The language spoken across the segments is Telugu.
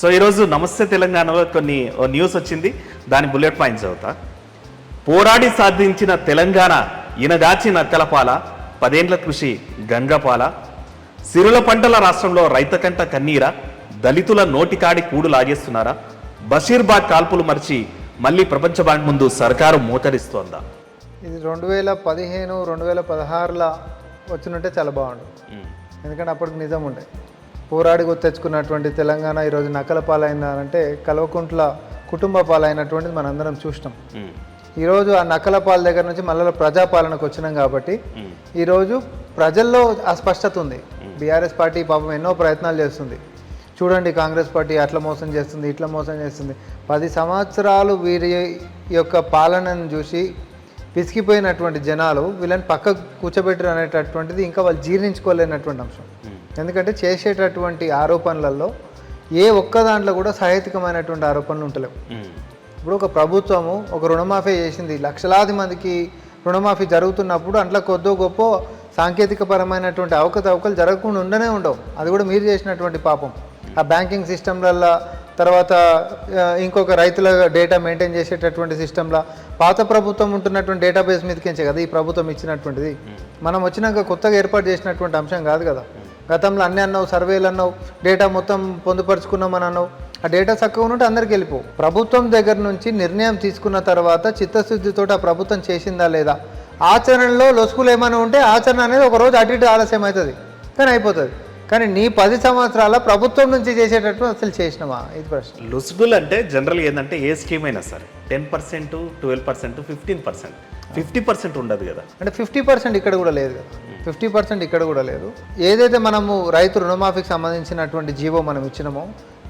సో ఈరోజు నమస్తే తెలంగాణలో కొన్ని న్యూస్ వచ్చింది. దాని బుల్లెట్ పాయింట్స్ అవుతా పోరాడి సాధించిన తెలంగాణ ఇనగాచిన తెలపాల పదేండ్ల కృషి గంగపాల సిరుల పంటల రాష్ట్రంలో రైతకంట కన్నీరా దళితుల నోటికాడి కూడు లాగేస్తున్నారా? బషీర్బాగ్ కాల్పులు మరిచి మళ్ళీ ప్రపంచ బ్యాంక్ ముందు సర్కారు మోతరిస్తోందా? ఇది రెండు వేల పదిహేను రెండు వేల పదహారులో వచ్చినట్టే చాలా బాగుండు. ఎందుకంటే అప్పటికి నిజం ఉండే. పోరాడి తెచ్చుకున్నటువంటి తెలంగాణ ఈరోజు నకల పాలైందంటే కల్వకుంట్ల కుటుంబ పాలైనటువంటిది మనందరం చూసినాం. ఈరోజు ఆ నకల పాల దగ్గర నుంచి మళ్ళీ ప్రజాపాలనకు వచ్చినాం కాబట్టి ఈరోజు ప్రజల్లో ఆ స్పష్టత ఉంది. బీఆర్ఎస్ పార్టీ పాపం ఎన్నో ప్రయత్నాలు చేస్తుంది. చూడండి కాంగ్రెస్ పార్టీ అట్లా మోసం చేస్తుంది ఇట్లా మోసం చేస్తుంది. పది సంవత్సరాలు వీరి యొక్క పాలనను చూసి పిసికిపోయినటువంటి జనాలు వీళ్ళని పక్కకు కూర్చోబెట్టరు అనేటటువంటిది ఇంకా వాళ్ళు జీర్ణించుకోలేనటువంటి అంశం. ఎందుకంటే చేసేటటువంటి ఆరోపణలలో ఏ ఒక్క దాంట్లో కూడా సహేతుకమైనటువంటి ఆరోపణలు ఉంటలేవు ఇప్పుడు ఒక ప్రభుత్వము ఒక రుణమాఫీ చేసింది లక్షలాది మందికి రుణమాఫీ జరుగుతున్నప్పుడు అంట్లో కొద్దో గొప్ప సాంకేతిక పరమైనటువంటి అవకతవకలు జరగకుండా ఉండనే ఉండవు. అది కూడా మీరు చేసినటువంటి పాపం. ఆ బ్యాంకింగ్ సిస్టమ్లల్లో తర్వాత ఇంకొక రైతుల డేటా మెయింటైన్ చేసేటటువంటి సిస్టంలో పాత ప్రభుత్వం ఉంటున్నటువంటి డేటాబేస్ మీదకించే కదా ఈ ప్రభుత్వం ఇచ్చినటువంటిది. మనం వచ్చినాక కొత్తగా ఏర్పాటు చేసినటువంటి అంశం కాదు కదా. గతంలో అన్నీ అన్నావు సర్వేలు అన్నావు డేటా మొత్తం పొందుపరుచుకున్నామని అన్నావు. ఆ డేటా చక్కగా ఉంటే అందరికి వెళ్ళిపో ప్రభుత్వం దగ్గర నుంచి నిర్ణయం తీసుకున్న తర్వాత చిత్తశుద్ధితో ఆ ప్రభుత్వం చేసిందా లేదా? ఆచరణలో లొసుకులు ఏమైనా ఉంటే ఆచరణ అనేది ఒక రోజు అటు ఇటు ఆలస్యం అవుతుంది. కానీ అయిపోతుంది. కానీ నీ పది సంవత్సరాల ప్రభుత్వం నుంచి చేసేటట్టు అసలు చేసినావా? ఇది ప్రశ్న. లుసుగులు అంటే జనరల్గా ఏంటంటే ఏ స్కీమ్ అయినా సరే. Ten percent twelve percent fifteen percent fifty percent ఉండదు కదా. అంటే ఫిఫ్టీ పర్సెంట్ ఇక్కడ కూడా లేదు కదా. ఫిఫ్టీ పర్సెంట్ ఇక్కడ కూడా లేదు. ఏదైతే మనము రైతు రుణమాఫీకి సంబంధించినటువంటి జీవో మనం ఇచ్చినామో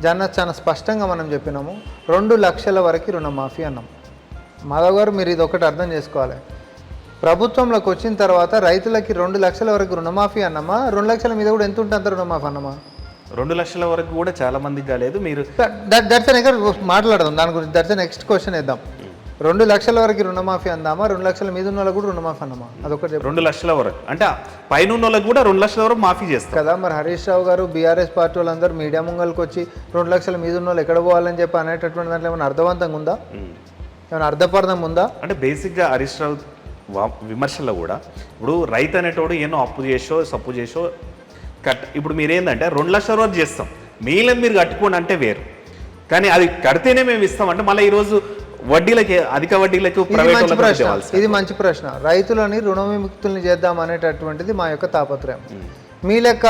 జన చాలా స్పష్టంగా మనం చెప్పినాము. రెండు లక్షల వరకు రుణమాఫీ అన్నాం. మాధవ్ గారు మీరు ఇది ఒకటి అర్థం చేసుకోవాలి. ప్రభుత్వంలోకి వచ్చిన తర్వాత రైతులకి రెండు లక్షల వరకు రుణమాఫీ అన్నమా? రెండు లక్షల మీద కూడా ఎంత ఉంటుంది అంత రుణమాఫీ అన్నమా? రెండు లక్షల వరకు కూడా చాలా మందికి కాలేదు. మీరు దట్స్ నెక్స్ట్ మాట్లాడదాం. దాని గురించి దట్స్ నెక్స్ట్ క్వశ్చన్ వేద్దాం. రెండు లక్షల వరకు రుణమాఫీ అందామా? రెండు లక్షల మీద ఉన్న వాళ్ళకి కూడా రుణమాఫీ అన్నమా అదొకటి. రెండు లక్షల వరకు. అంటే పైన ఉన్న వాళ్ళకి కూడా రెండు లక్షల వరకు మాఫీ చేస్తారు కదా మరి హరీష్ రావు గారు బీఆర్ఎస్ పార్టీ వాళ్ళందరూ మీడియా ముంగల్కి వచ్చి రెండు లక్షల మీద ఉన్న వాళ్ళు ఎక్కడ పోవాలని చెప్పి అనేటటువంటి దాంట్లో ఏమైనా అర్థవంతంగా ఉందా. ఏమైనా అర్థపర్థం ఉందా? అంటే బేసిక్గా హరీష్ రావు వా- విమర్శల్లో కూడా ఇప్పుడు రైతు అనేటోడు ఎన్నో అప్పు చేసో సప్పు చేసో కట్ ఇప్పుడు మీరు ఏంటంటే రెండు లక్షల వరకు చేస్తాం. మిగిలిన మీరు కట్టుకోండి అంటే వేరు. కానీ అది కడితేనే మేము ఇస్తామంటే మళ్ళీ ఈరోజు వడ్డీలకి అధిక వడ్డీలకు మంచి ప్రశ్న. ఇది మంచి ప్రశ్న. రైతులని రుణ విముక్తుల్ని చేద్దాం అనేటటువంటిది మా యొక్క తాపత్రయం. మీ లెక్క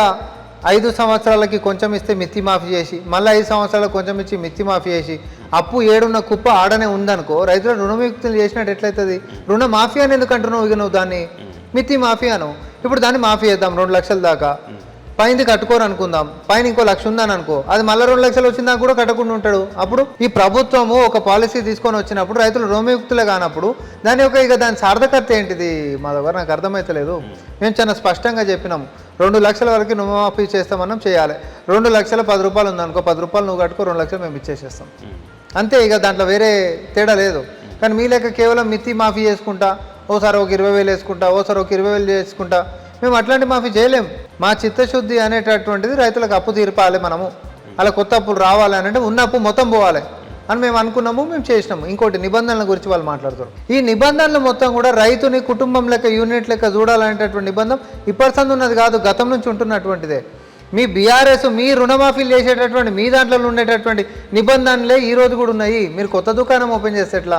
ఐదు సంవత్సరాలకి కొంచెం ఇస్తే మిత్తి మాఫీ చేసి మళ్ళీ ఐదు సంవత్సరాలకు కొంచెం ఇచ్చి మిత్తి మాఫీ చేసి అప్పు ఏడున్న కుప్ప ఆడనే ఉందనుకో రైతుల రుణ విముక్తులు చేసినట్టు ఎట్లయితుంది? రుణ మాఫీ అని ఎందుకు అంటున్నావు ఇక నువ్వు దాన్ని? మిత్తి మాఫీ అను. ఇప్పుడు దాన్ని మాఫీ చేద్దాం రెండు లక్షల దాకా. పైనది కట్టుకోరు అనుకుందాం. పైన ఇంకో లక్ష ఉందని అనుకో. అది మళ్ళీ రెండు లక్షలు వచ్చిందా కూడా కట్టకుండా ఉంటాడు. అప్పుడు ఈ ప్రభుత్వము ఒక పాలసీ తీసుకొని వచ్చినప్పుడు రైతులు రోమయుక్తులే కానప్పుడు దాని యొక్క ఇక దాని సార్థకత ఏంటిది మా దగ్గర నాకు అర్థమవుతలేదు మేము చాలా స్పష్టంగా చెప్పినాం రెండు లక్షల వరకు రుణమాఫీ చేస్తామన్నాం చేయాలి. రెండు లక్షల పది రూపాయలు ఉందనుకో పది రూపాయలు నువ్వు కట్టుకో రెండు లక్షలు మేము ఇచ్చేసేస్తాం. అంతే ఇక దాంట్లో వేరే తేడా లేదు. కానీ మీ లెక్క కేవలం మిత్తి మాఫీ చేసుకుంటా ఓసారి ఒక ఇరవై వేలు వేసుకుంటా ఓసారి ఒక ఇరవై వేలు చేసుకుంటా మేము అట్లాంటి మాఫీ చేయలేం. మా చిత్తశుద్ధి అనేటటువంటిది రైతులకు అప్పు తీర్పాలి మనము. అలా కొత్త అప్పులు రావాలి అని అంటే ఉన్న అప్పు మొత్తం పోవాలి అని మేము అనుకున్నాము మేము చేసినాము. ఇంకోటి నిబంధనల గురించి వాళ్ళు మాట్లాడుతారు ఈ నిబంధనలు మొత్తం కూడా రైతుని కుటుంబం లెక్క యూనిట్ లెక్క చూడాలనేటటువంటి నిబంధన ఇప్పటి ఉన్నది కాదు గతం నుంచి ఉంటున్నటువంటిదే. మీ బీఆర్ఎస్ మీ రుణమాఫీలు చేసేటటువంటి మీ దాంట్లో ఉండేటటువంటి నిబంధనలే ఈ రోజు కూడా ఉన్నాయి. మీరు కొత్త దుకాణం ఓపెన్ చేస్తే ఎట్లా?